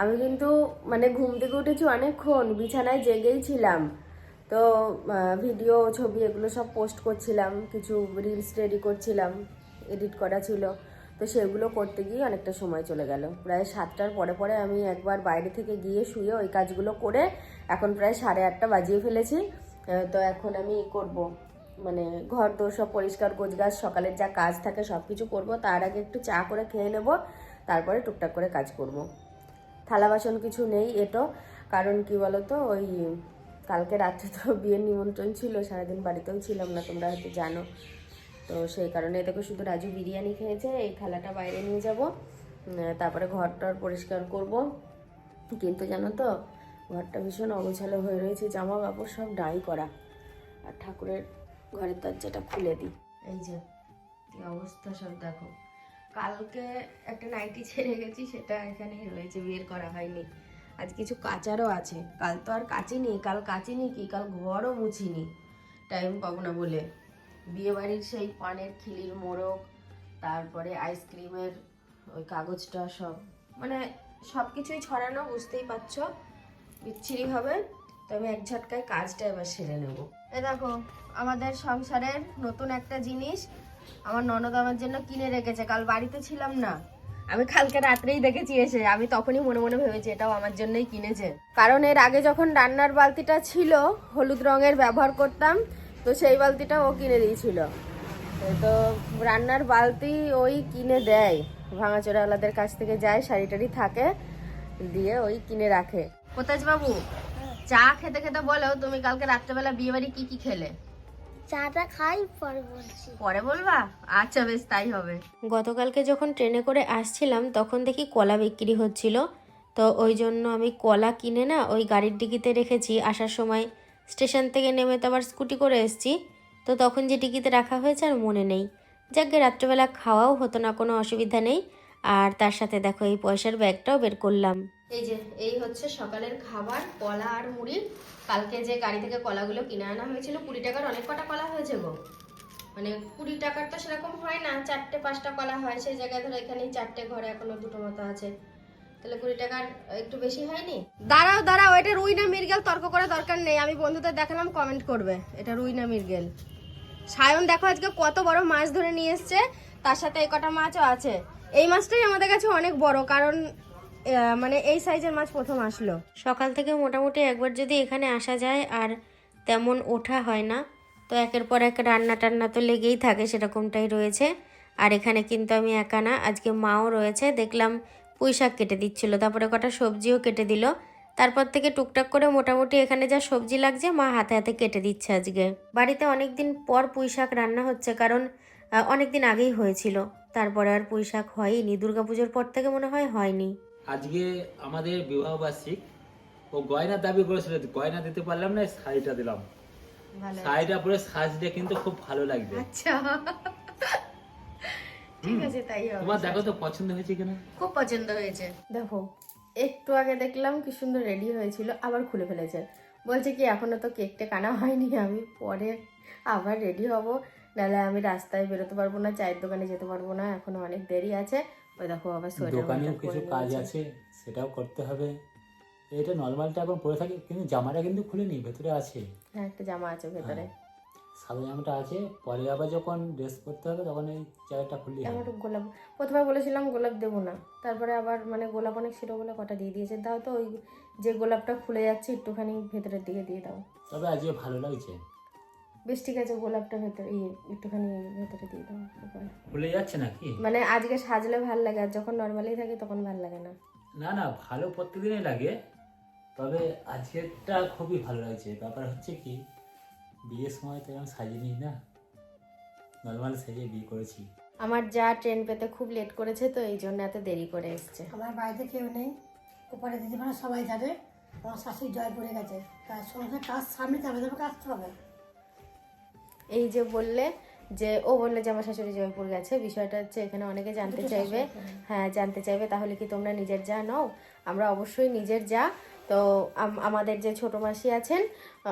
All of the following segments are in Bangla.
আমি কিন্তু মানে ঘুম থেকে উঠেছি অনেকক্ষণ, বিছানায় জেগেই ছিলাম। তো ভিডিও ছবি এগুলো সব পোস্ট করছিলাম, কিছু রিলস রেডি করছিলাম এডিট করা ছিল। তো সেগুলো করতে গিয়ে অনেকটা সময় চলে গেল। প্রায় সাতটার পরে পরে আমি একবার বাইরে থেকে গিয়ে শুয়ে ওই কাজগুলো করে এখন প্রায় সাড়ে আটটা বাজিয়ে ফেলেছি। তো এখন আমি করব। মানে ঘর দোর সব পরিষ্কার, গোছগাছ, সকালের যা কাজ থাকে সব কিছু করব। তার আগে একটু চা করে খেয়ে নেব, তারপরে টুকটাক করে কাজ করব। থালা বাসন কিছু নেই এটো। কারণ কি বলতো, ওই কালকে রাত্রে তো বিয়ের নিমন্ত্রণ ছিল, সারাদিন বাড়িতেও ছিলাম না, তোমরা হয়তো জানো। তো সেই কারণে দেখো শুধু রাজু বিরিয়ানি খেয়েছে, এই থালাটা বাইরে নিয়ে যাব। তারপরে ঘরটার পরিষ্কার করব। কিন্তু জানো তো, ঘরটা ভীষণ অগোছালো হয়ে রয়েছে জামা কাপড় সব ডাই করা। আর ঠাকুরের ঘরের দরজাটা খুলে দিই। এই যে অবস্থা সব দেখো। কালকে একটা নাইটি ছেড়ে গেছি, সেটা এখানেই রয়েছে, বের করা হয়নি। আজ কিছু কাচারও আছে। কাল তো আর কাচিনি কাল কাচিনি কি? কাল ঘরও মুছিনি টাইম পাবো না বলে। বিয়ে বাড়ির সেই পানের খিলির মোড়ক, তারপরে আইসক্রিমের ওই কাগজটা সব। মানে সব কিছুই ছড়ানো, বুঝতেই পারছ? বিচ্ছিরি হবে, তো আমি এক ঝটকায় কাজটা এবার সেরে নেব। এ দেখো, আমাদের সংসারের নতুন একটা জিনিস। আমার ননদ আমার জন্য কিনে রেখেছে কাল বাড়িতে ছিলাম না। আমি কালকে রাত্রেই দেখেছি এসে আমি তখনই মনে মনে ভেবেছি এটাও আমার জন্যই কিনেছে। কারণ এর আগে যখন রান্নার বালতিটা ছিল হলুদ রঙের ব্যবহার করতাম তো সেই বালতিটা ও কিনে দিয়েছিল। তো রান্নার বালতি ওই কিনে দেয়। ভাঙাচোরাওয়ালাদের কাছ থেকে যায় শাড়ি টাড়ি থাকে দিয়ে ওই কিনে রাখে। কোথাজ বাবু? চা খেতে খেতে বলো তুমি কালকে রাত্রেবেলা বিয়ে বাড়ি কি কি খেলে? চাটা খাই পরে বলছি। পরে বলবা? আচ্ছা বেশ তাই হবে। গতকালকে যখন ট্রেনে করে আসছিলাম তখন দেখি কলা বিক্রি হচ্ছিল। তো ওই জন্য আমি কলা কিনে না ওই গাড়ির ডিকিতে রেখেছি। আসার সময় স্টেশন থেকে নেমে তো আবার স্কুটি করে এসেছি। তো তখন যে ডিকিতে রাখা হয়েছে আর মনে নেই। যাকে রাত্রেবেলা খাওয়াও হতো না কোনো অসুবিধা নেই। আর তার সাথে দেখো এই পয়সার ব্যাগটাও বের করলাম। এই যে এই হচ্ছে সকালের খাবার কলা আর মুড়ি। কালকে যে গাড়ি থেকে কলাগুলো কিনে আনা হয়েছিল কুড়ি টাকার অনেক কটা কলা হয়েছে গো। মানে কুড়ি টাকার তো সেরকম হয় না চারটে পাঁচটা কলা হয়। সেই জায়গায় ধরো এখানেই চারটে ঘরে এখনও দুটো মতো আছে। তাহলে কুড়ি টাকার একটু বেশি হয়নি? দাঁড়াও দাঁড়াও এটা রুই না মির্গেল তর্ক করা দরকার নেই। আমি বন্ধুদের দেখালাম কমেন্ট করবে। এটা রুই না মির্গেল সায়ন দেখো আজকে কত বড় মাছ ধরে নিয়ে এসছে। তার সাথে এই কটা মাছও আছে। এই মাছটাই আমাদের কাছে অনেক বড়, কারণ মানে এই সাইজের মাছ প্রথম আসলো। সকাল থেকে মোটামুটি একবার যদি এখানে আসা যায় আর তেমন ওঠা হয় না, তো একের পর এক রান্না টান্না তো লেগেই থাকে, সেরকমটাই রয়েছে। আর এখানে কিন্তু আমি একা না, আজকে মাও রয়েছে, দেখলাম পুঁই শাক কেটে দিচ্ছিল, তারপরে কটা সবজিও কেটে দিল। তারপর থেকে টুকটাক করে মোটামুটি এখানে যা সবজি লাগছে, মা হাতে হাতে কেটে দিচ্ছে আজকে। বাড়িতে অনেক দিন পর পুঁই শাক রান্না হচ্ছে, কারণ অনেক দিন আগেই হয়েছিল। তারপরে আর পুঁই শাক হয়নি দুর্গাপুজোর পর থেকে মনে হয় হয়নি। আজকে আমাদের বিবাহ বার্ষিক ও গয়না দাবি করেছিল গয়না দিতে পারলাম না শাড়িটা দিলাম। ভালো শাড়িটা পরে সাজলে কিন্তু খুব ভালো লাগবে। আচ্ছা। ঠিক আছে তাই হবে। তোমার দেখো তো পছন্দ হয়েছে কিনা? খুব পছন্দ হয়েছে। দেখো একটু আগে দেখলাম কি সুন্দর রেডি হয়েছিল আবার খুলে ফেলেছে। বলছে কি এখনও তো কেকটা কানা হয়নি আমি পরে আবার রেডি হব। নাহলে আমি রাস্তায় বেরোতে পারব না চায়ের দোকানে যেতে পারব না এখনও অনেক দেরি আছে। ওই দেখো আবার সোয়েটার দোকানেও কিছু কাজ আছে সেটাও করতে হবে। এটা নর্মালটা এখন পরে থাকি কিন্তু জামাটা কিন্তু খুলিনি ভেতরে আছে। হ্যাঁ একটা জামা আছে ভেতরে। সাদা জামাটা আছে পরে আবার যখন ড্রেস করতে হবে তখন এই জায়গাটা খুললে আমার গোলাপ প্রথমে বলেছিলাম গোলাপ দেবো না তারপরে আবার মানে গোলাপ অনেক ছিল বলে কটা দিয়ে দিয়েছে। দাও তো ওই যে গোলাপটা খুলে যাচ্ছে একটুখানি ভেতরের দিকে দিয়ে দাও। তবে আজকে ভালো লাগছে। বেশ ঠিক আছে গোলাপটা ভেতরে ইয়ে একটুখানি ভেতরে দিয়ে দাও। খুলে যাচ্ছে নাকি? মানে আজকে সাজলে ভালো লাগে আর যখন নর্মালি থাকে তখন ভালো লাগে না। না না ভালো প্রত্যেকদিনই লাগে তবে আজকেরটা খুবই ভালো লাগছে। ব্যাপার হচ্ছে কি বিয়ের সময় তো এরকম সাজিনি না নর্মাল সেজে বিয়ে করেছি। আমার যা ট্রেন পেতে খুব লেট করেছে তো এই জন্য এত দেরি করে এসছে। আমার বাড়িতে কেউ নেই ওপারে দিদিমারা সবাই জানে আমার শাশুড়ি জয় পড়ে গেছে তার সঙ্গে কাজ সামনে যাবে যাবে আসতে হবে। এই যে বললে যে ও বললে যে আমার শাশুড়ি জয়পুর গেছে বিষয়টা হচ্ছে এখানে অনেকে জানতে চাইবে। হ্যাঁ। জানতে চাইবে তাহলে কি তোমরা নিজের যা নাও? আমরা অবশ্যই নিজের যা। তো আমাদের যে ছোট মাসি আছেন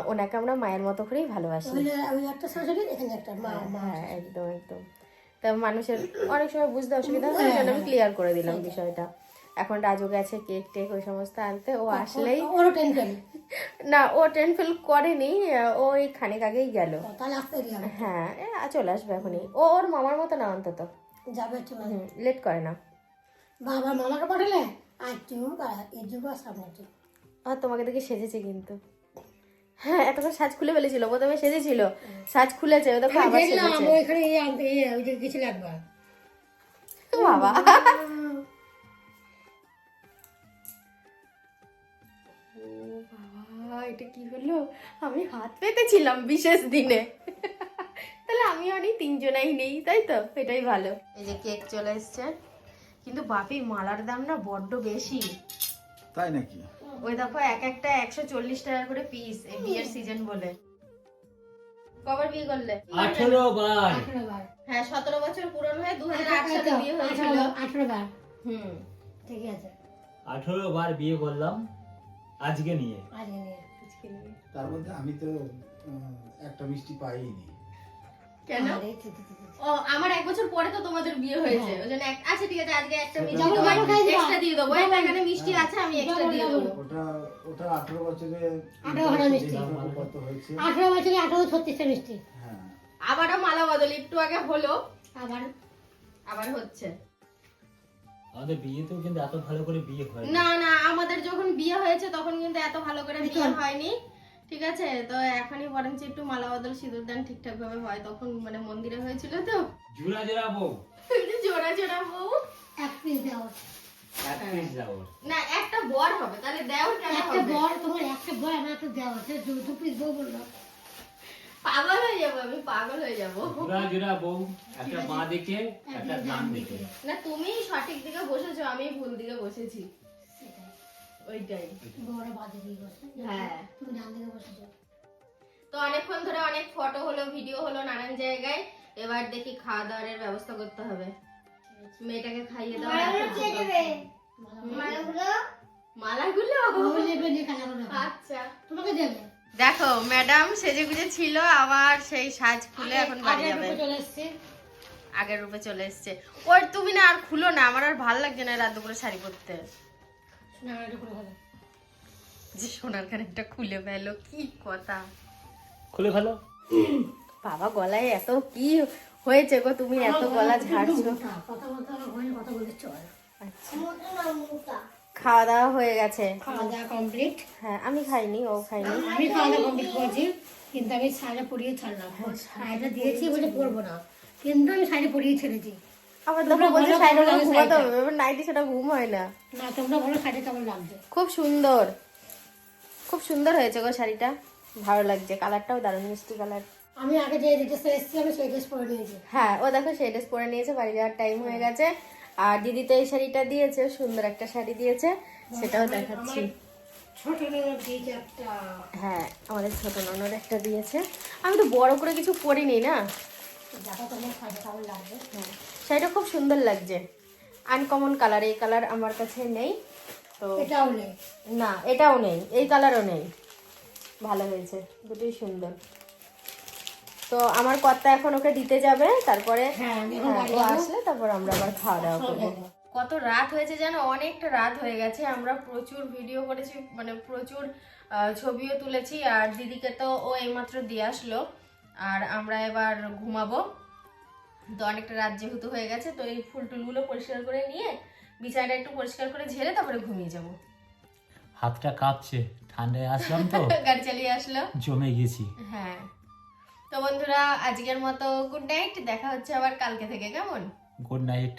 ওনাকে আমরা মায়ের মতো করেই ভালোবাসি। ওই যে ওই একটা শাশুড়ি এখানে একটা মা মা হ্যাঁ একদম একদম। তা মানুষের অনেক সময় বুঝতে অসুবিধা হয় আমি ক্লিয়ার করে দিলাম বিষয়টা। এখন রাজু গেছে কেক টেক ওই সমস্ত আনতে ও আসলেই ওরও টেনশন না ও ট্রেন ফিল করেনি ও ওই খানিক আগেই গেল। হ্যাঁ চলে আসবে এখনই। ও ওর মামার মতো না অন্তত। যাবে লেট করে না। বাবা মামাকে পাঠালে? আর এই তোমাকে দেখে সেজেছে কিন্তু। হ্যাঁ এতক্ষণ সাজ খুলে ফেলেছিল প্রথমে সেজেছিল সাজ খুলেছে ও দেখো আবার সেজেছে। ওইখানে এই আনতে এই ওই যে গেছিল একবার। বাবা। বাবা এটা কি হলো? আমি হাত পেতেছিলাম বিশেষ দিনে। তাহলে আমিও নেই তিনজনাই নেই তাই তো? এটাই ভালো। এই যে কেক চলে এসছে। কিন্তু বাপি মালার দাম না বড্ড বেশি। তাই নাকি? ওই দেখো এক একটা একশো চল্লিশ টাকা করে পিস এই বিয়ের সিজন বলে। কবার বিয়ে করলে? আঠেরো বার। হ্যাঁ সতেরো বছর পূরণ হয়ে দু হাজার আট সালে বিয়ে হয়েছিল। আঠারো আঠারো বার। হুম। ঠিক আছে। আঠেরো বার বিয়ে করলাম। আজকে নিয়ে। আজকে নিয়ে তার মধ্যে আমি তো একটা মিষ্টি পাইনি কেন। ও আমার এক বছর পরে তো তোমাদের বিয়ে হয়েছে। ওই জন্য আচ্ছা ঠিক আছে আজকে একটা মিষ্টি। এক্সট্রা দিয়ে দেবো। এটা এখানে মিষ্টি আছে আমি এক্সট্রা দিয়ে দেবো। ওটা ওটা আঠারো বছরে আঠারো হারা মিষ্টি। কত হয়েছে। আঠারো বছরে আঠারো ছত্রিশটা মিষ্টি। হ্যাঁ। আবারও মালা বদল একটু আগে হলো। আবার। আবার হচ্ছে। আমাদের বিয়েতেও কিন্তু এত ভালো করে বিয়ে হয় না না আমাদের যখন বিয়ে হয়েছে তখন কিন্তু এত ভালো করে বিয়ে হয়নি। ঠিক আছে? তো এখনই বরঞ্চ একটু মালা বদল সিঁদুর দান ঠিকঠাক ভাবে হয়। তখন মানে মন্দিরে হয়েছিল তো। জোড়া জোড়া বউ। জোড়া জোড়া বউ। এক পিস দাও এক পিস যাব না একটা বর হবে। তাহলে দেও কেন একটা বর তোমার একটা বর আমার একটা দেওয়া আছে। দু দু পিস বউ বলল পাগল হয়ে যাব আমি পাগল হয়ে যাব। বউ একটা মা দিকে একটা ডান দিকে না তুমি সঠিক দিকে বসেছো আমি ভুল দিকে বসেছি। ওইটাই। বাজে দিয়ে বসে হ্যাঁ। তুমি ডান দিকে বসেছো। তো অনেকক্ষণ ধরে অনেক ফটো হলো ভিডিও হলো নানান জায়গায়। এবার দেখি খাওয়া দাওয়ার ব্যবস্থা করতে হবে। মেয়েটাকে খাইয়ে দাও মালাগুলো করে আচ্ছা। তোমাকে দেবে? দেখো ম্যাডাম সেজে গুজে ছিল আবার সেই সাজ খুলে এখন বাড়ি যাবে। আগের রূপে চলে এসছে। ওর তুমি না আর খুলো না আমার আর ভালো লাগছে না রাত দুপুরে শাড়ি পরতে। যে সোনার খানিকটা খুলে ফেলো কি কথা। খুলে ভালো বাবা গলায় এত কি হয়েছে গো তুমি এত গলা ঝাড়ছো। কথা বলতে কথা বলতে চল আচ্ছা। খাওয়া দাওয়া হয়ে গেছে। খাওয়া দাওয়া কমপ্লিট হ্যাঁ আমি খাইনি ও খাইনি। আমি খাওয়া দাওয়া কমপ্লিট করেছি কিন্তু আমি শাড়িটা পরিয়ে ছাড়লাম। শাড়িটা দিয়েছি বলে পরবো না। কিন্তু আমি শাড়ি পরিয়ে ছেড়েছি। আবার দেখো বলছে শাড়িটা ঘুমাতে হবে এবার নাইটি সেটা ঘুম হয় না। না তোমরা বলো শাড়ি কেমন লাগছে? খুব সুন্দর। খুব সুন্দর হয়েছে গো শাড়িটা। ভালো লাগছে কালারটাও দারুণ মিষ্টি কালার। আমি আগে যে ড্রেসটা এসেছি আমি সেই ড্রেস পরে নিয়েছি। হ্যাঁ ও দেখো সেই ড্রেস পরে নিয়েছে বাড়ি যাওয়ার টাইম হয়ে গেছে। আর দিদি তো এই শাড়িটা দিয়েছে সুন্দর একটা শাড়ি দিয়েছে সেটাও দেখাচ্ছি। হ্যাঁ আমাদের ছোট ননদ একটা দিয়েছে। আমি তো বড় করে কিছু পরিনি না? হ্যাঁ শাড়িটা খুব সুন্দর লাগছে। আনকমন কালার এই কালার আমার কাছে নেই। তো এটাও নেই। না এটাও নেই এই কালারও নেই। ভালো হয়েছে দুটোই সুন্দর। তো আমার কর্তা এখন ওকে দিতে যাবে তারপরে হ্যাঁ হ্যাঁ। আসলে তারপর আমরা আবার খাওয়া দাওয়া করব। কত রাত হয়েছে জানো অনেকটা রাত হয়ে গেছে আমরা প্রচুর ভিডিও করেছি মানে প্রচুর ছবিও তুলেছি আর দিদিকে তো ও এইমাত্র দিয়ে আসলো আর আমরা এবার ঘুমাবো। তো অনেকটা রাত যেহেতু হয়ে গেছে তো এই ফুল টুলগুলো পরিষ্কার করে নিয়ে বিছানাটা একটু পরিষ্কার করে ঝেড়ে তারপরে ঘুমিয়ে যাব। হাতটা কাঁপছে ঠান্ডায় আসলাম তো। গাড়ি চালিয়ে আসলো। জমে গেছি। হ্যাঁ। তো বন্ধুরা আজকের মতো গুড নাইট দেখা হচ্ছে আবার কালকে থেকে কেমন? Good night